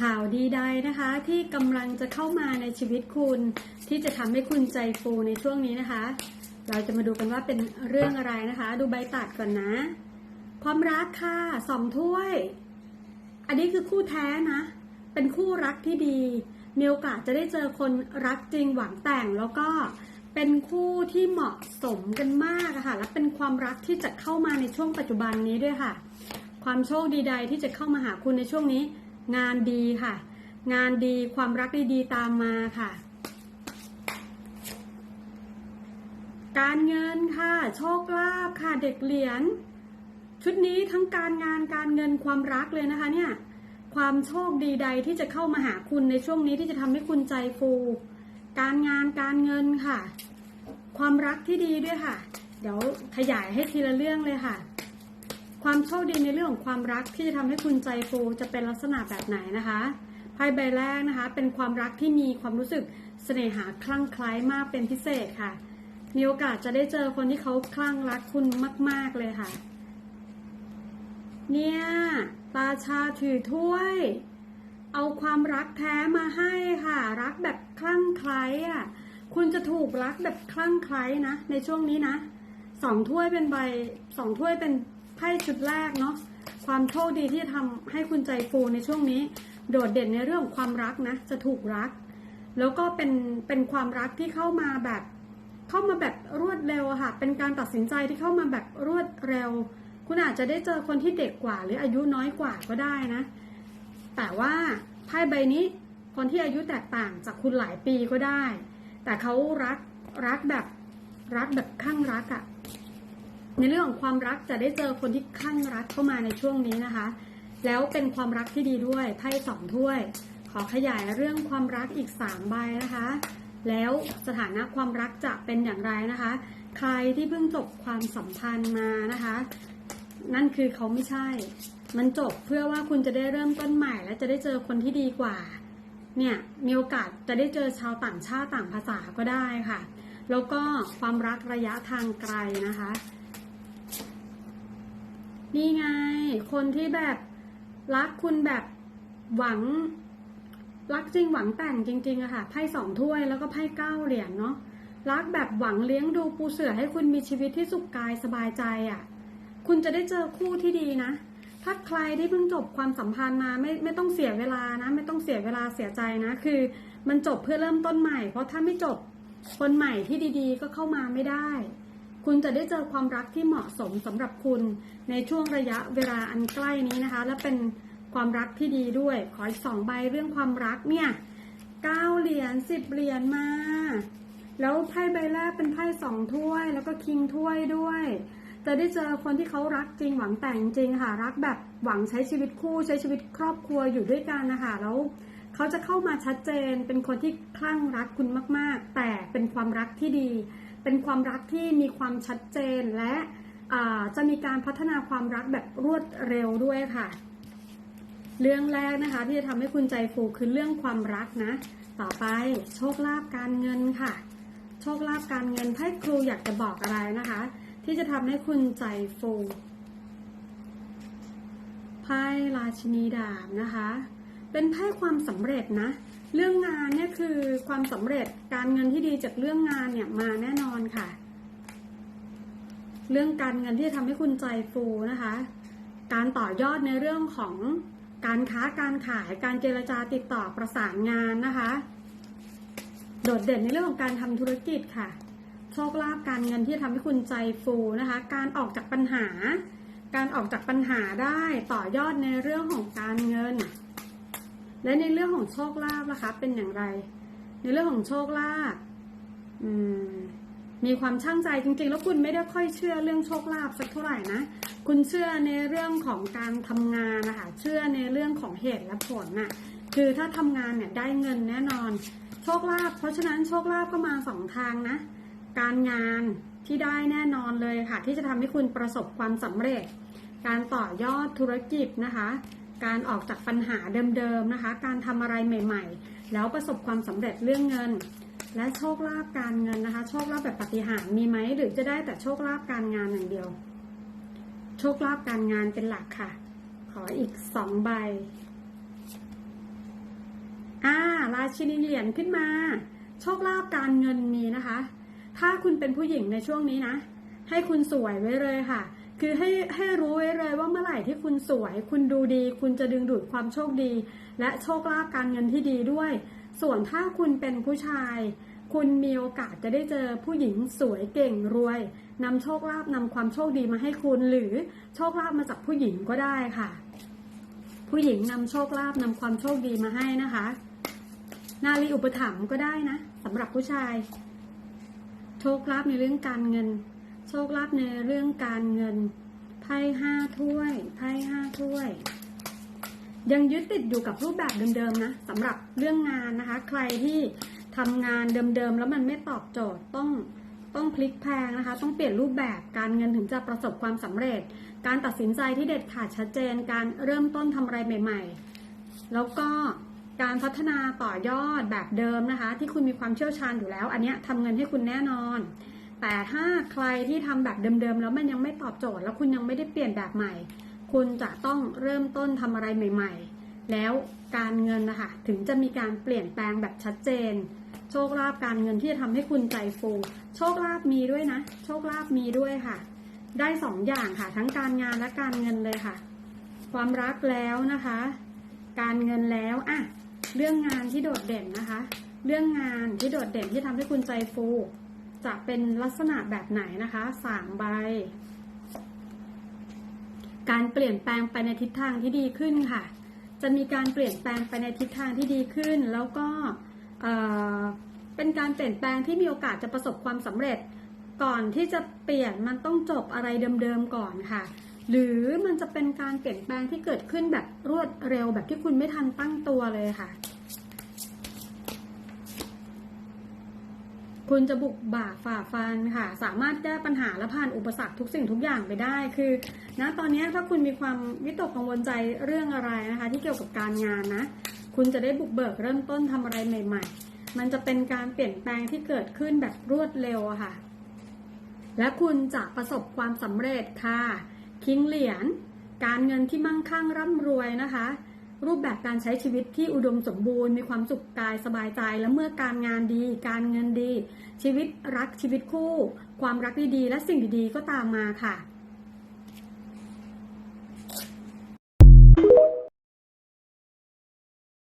ข่าวดีใดนะคะ ที่กำลังจะเข้ามาในชีวิตคุณ ที่จะทำให้คุณใจฟูในช่วงนี้นะคะ เราจะมาดูกันว่าเป็นเรื่องอะไรนะคะ ดูใบตัดก่อนนะ ความรักค่ะสองถ้วย อันนี้คือคู่แท้นะ เป็นคู่รักที่ดีมีโอกาสจะได้เจอคนรักจริงหวังแต่งแล้วก็เป็นคู่ที่เหมาะสมกันมากะค่ะ และเป็นความรักที่จะเข้ามาในช่วงปัจจุบันนี้ด้วยค่ะ ความโชคดีใดที่จะเข้ามาหาคุณในช่วงนี้ งานดีค่ะ งานดีความรักดีๆตามมาค่ะ การเงินค่ะ โชคลาภค่ะเด็กเหรียญชุดนี้ทั้งการงานการเงินความรักเลยนะคะเนี่ยความโชคดีใดที่จะเข้ามาหาคุณในช่วงนี้ที่จะทำให้คุณใจฟู การงานการเงินค่ะ ความรักที่ดีด้วยค่ะ เดี๋ยวขยายให้ทีละเรื่องเลยค่ะ ความโชคดีในเรื่องของความรักที่จะทำให้คุณใจฟูจะเป็นลักษณะแบบไหนนะคะไพ่ใบแรกนะคะ เป็นความรักที่มีความรู้สึกเสน่หาคลั่งไคล้มากเป็นพิเศษค่ะ มีโอกาสจะได้เจอคนที่เขาคลั่งรักคุณมาก ๆเลยค่ะ เนี่ยตาชาถือถ้วย เอาความรักแท้มาให้ค่ะ รักแบบคลั่งไคล้อะคุณจะถูกรักแบบคลั่งไคล้นะในช่วงนี้นะสองถ้วยเป็นใบสองถ้วยเป็น ไพ่ชุดแรกเนาะความโชคดีที่จะทำให้คุณใจฟูในช่วงนี้ โดดเด่นในเรื่องความรักนะ จะถูกรัก แล้วก็เป็นเป็นความรักที่เข้ามาแบบ เข้ามาแบบรวดเร็วค่ะ เป็นการตัดสินใจที่เข้ามาแบบรวดเร็ว คุณอาจจะได้เจอคนที่เด็กกว่า หรืออายุน้อยกว่าก็ได้นะ แต่ว่าไพ่ใบนี้คนที่อายุแตกต่างจากคุณหลายปีก็ได้ แต่เขารักรักแบบรักแบบข้างรักอะ ในเรื่องของความรักจะได้เจอคนที่ข้างรักเข้ามาในช่วงนี้นะคะ แล้วเป็นความรักที่ดีด้วยไพ่สองถ้วย ขอขยายเรื่องความรักอีกสามใบนะคะ แล้วสถานะความรักจะเป็นอย่างไรนะคะ ใครที่เพิ่งจบความสัมพันธ์มานะคะ นั่นคือเขาไม่ใช่ มันจบเพื่อว่าคุณจะได้เริ่มต้นใหม่ และจะได้เจอคนที่ดีกว่า เนี่ยมีโอกาสจะได้เจอชาวต่างชาติต่างภาษาก็ได้ค่ะ แล้วก็ความรักระยะทางไกลนะคะ นี่ไง คนที่แบบรักคุณแบบหวัง รักจริงหวังแต่งจริงๆอะค่ะไพ่สองถ้วยแล้วก็ไพ่เก้าเหรียญเนาะรักแบบหวังเลี้ยงดูปูเสือให้คุณมีชีวิตที่สุขกายสบายใจอะคุณจะได้เจอคู่ที่ดีนะ ถ้าใครที่เพิ่งจบความสัมพันธ์มาไม่ไม่ต้องเสียเวลานะ ไม่ต้องเสียเวลาเสียใจนะ คือมันจบเพื่อเริ่มต้นใหม่ เพราะถ้าไม่จบคนใหม่ที่ดีๆ ก็เข้ามาไม่ได้ คุณจะได้เจอความรักที่เหมาะสมสำหรับคุณในช่วงระยะเวลาอันใกล้นี้นะคะ และเป็นความรักที่ดีด้วย ขออีกสองใบเรื่องความรักเนี่ยเก้าเหรียญสิบเหรียญมา แล้วไพ่ใบแรกเป็นไพ่สองถ้วย แล้วก็คิงถ้วยด้วย จะได้เจอคนที่เขารักจริงหวังแต่งจริงค่ะ รักแบบหวังใช้ชีวิตคู่ใช้ชีวิตครอบครัวอยู่ด้วยกันนะคะแล้วเขาจะเข้ามาชัดเจน เป็นคนที่คลั่งรักคุณมาก ๆ แต่เป็นความรักที่ดี เป็นความรักที่มีความชัดเจนและจะมีการพัฒนาความรักแบบรวดเร็วด้วยค่ะ เรื่องแรกนะคะ ที่จะทำให้คุณใจฟูคือเรื่องความรักนะ ต่อไปโชคลาภการเงินค่ะ โชคลาภการเงินไพ่ครูอยากจะบอกอะไรนะคะ ที่จะทำให้คุณใจฟูไพ่ราชินีดาบนะคะ เป็นไพ่ความสำเร็จนะ เรื่องงานเนี่ยคือความสำเร็จการเงินที่ดีจากเรื่องงานเนี่ยมาแน่นอนค่ะ เรื่องการเงินที่จะทำให้คุณใจฟูนะคะ การต่อยอดในเรื่องของการค้าการขายการเจรจาติดต่อประสานงานนะคะ โดดเด่นในเรื่องของการทำธุรกิจค่ะ โชคลาภการเงินที่จะทำให้คุณใจฟูนะคะ การออกจากปัญหา การออกจากปัญหาได้ต่อยอดในเรื่องของการเงิน และในเรื่องของโชคลาภนะคะ เป็นอย่างไร ในเรื่องของโชคลาภมมีความช่างใจจริงๆ แล้วคุณไม่ได้ค่อยเชื่อเรื่องโชคลาภสักเท่าไหร่นะคุณเชื่อในเรื่องของการทำงานนะคะเชื่อในเรื่องของเหตุและผลน่ะคือถ้าทำงานเนี่ยได้เงินแน่นอน โชคลาภเพราะฉะนั้นโชคลาภก็มาสองทางนะการงานที่ได้แน่นอนเลยค่ะ ที่จะทำให้คุณประสบความสำเร็จ การต่อยอดธุรกิจนะคะ การออกจากปัญหาเดิมๆนะคะ การทำอะไรใหม่ ๆ แล้วประสบความสำเร็จเรื่องเงิน และโชคลาภการเงินนะคะ โชคลาภแบบปฏิหารมีไหมหรือจะได้แต่โชคลาภการงานอย่างเดียว โชคลาภการงานเป็นหลักค่ะ ขออีกสองใบอ่าราชินีเหรียญขึ้นมา โชคลาภการเงินมีนะคะ ถ้าคุณเป็นผู้หญิงในช่วงนี้นะ ให้คุณสวยไว้เลยค่ะ คือให้ให้รู้ไว้เลยว่าเมื่อไหร่ที่คุณสวย คุณดูดี คุณจะดึงดูดความโชคดี และโชคลาภการเงินที่ดีด้วย ส่วนถ้าคุณเป็นผู้ชาย คุณมีโอกาสจะได้เจอผู้หญิงสวยเก่งรวยนำโชคลาภนำความโชคดีมาให้คุณ หรือโชคลาภมาจากผู้หญิงก็ได้ค่ะ ผู้หญิงนำโชคลาภนำความโชคดีมาให้นะคะ นารีอุปถัมภ์ก็ได้นะสำหรับผู้ชาย โชคลาภในเรื่องการเงิน โชคลาภในเรื่องการเงินไพ่ห้าถ้วยไพ่ห้าถ้วย ยังยึดติดอยู่กับรูปแบบเดิมๆนะสำหรับเรื่องงานนะคะ ใครที่ทำงานเดิมๆแล้วมันไม่ตอบโจทย์ต้องต้องพลิกแพลงนะคะ ต้องเปลี่ยนรูปแบบการเงินถึงจะประสบความสำเร็จ การตัดสินใจที่เด็ดขาดชัดเจน การเริ่มต้นทำอะไรใหม่ ๆ แล้วก็การพัฒนาต่อยอดแบบเดิมนะคะ ที่คุณมีความเชี่ยวชาญอยู่แล้ว อันนี้ทำเงินให้คุณแน่นอน แต่ถ้าใครที่ทำแบบเดิมๆ แล้วมันยังไม่ตอบโจทย์ แล้วคุณยังไม่ได้เปลี่ยนแบบใหม่ คุณจะต้องเริ่มต้นทำอะไรใหม่ ๆ แล้วการเงินนะคะถึงจะมีการเปลี่ยนแปลงแบบชัดเจน โชคลาภการเงินที่จะทำให้คุณใจฟู โชคลาภมีด้วยนะ โชคลาภมีด้วยค่ะ ได้สองอย่างค่ะ ทั้งการงานและการเงินเลยค่ะ ความรักแล้วนะคะ การเงินแล้วอะเรื่องงานที่โดดเด่นนะคะ เรื่องงานที่โดดเด่นที่ทำให้คุณใจฟู จะเป็นลักษณะแบบไหนนะคะสามใบ การเปลี่ยนแปลงไปในทิศทางที่ดีขึ้นค่ะ จะมีการเปลี่ยนแปลงไปในทิศทางที่ดีขึ้น แล้วก็เป็นการเปลี่ยนแปลงที่มีโอกาสจะประสบความสำเร็จ ก่อนที่จะเปลี่ยนมันต้องจบอะไรเดิมๆก่อนค่ะ หรือมันจะเป็นการเปลี่ยนแปลงที่เกิดขึ้นแบบรวดเร็วแบบที่คุณไม่ทันตั้งตัวเลยค่ะ คุณจะบุกบ่าฝ่าฟันค่ะ สามารถแก้ปัญหาและผ่านอุปสรรคทุกสิ่งทุกอย่างไปได้คือนะตอนนี้ถ้าคุณมีความวิตกกังวลใจเรื่องอะไรนะคะ ที่เกี่ยวกับการงานนะ คุณจะได้บุกเบิกเริ่มต้นทำอะไรใหม่ ๆ มันจะเป็นการเปลี่ยนแปลงที่เกิดขึ้นแบบรวดเร็วค่ะ และคุณจะประสบความสำเร็จค่ะ คิงเหรียญการเงินที่มั่งคั่งร่ำรวยนะคะ รูปแบบการใช้ชีวิตที่อุดมสมบูรณ์ มีความสุขกายสบายใจ และเมื่อการงานดี การเงินดี ชีวิตรักชีวิตคู่ ความรักดีๆและสิ่งดีๆก็ตามมาค่ะ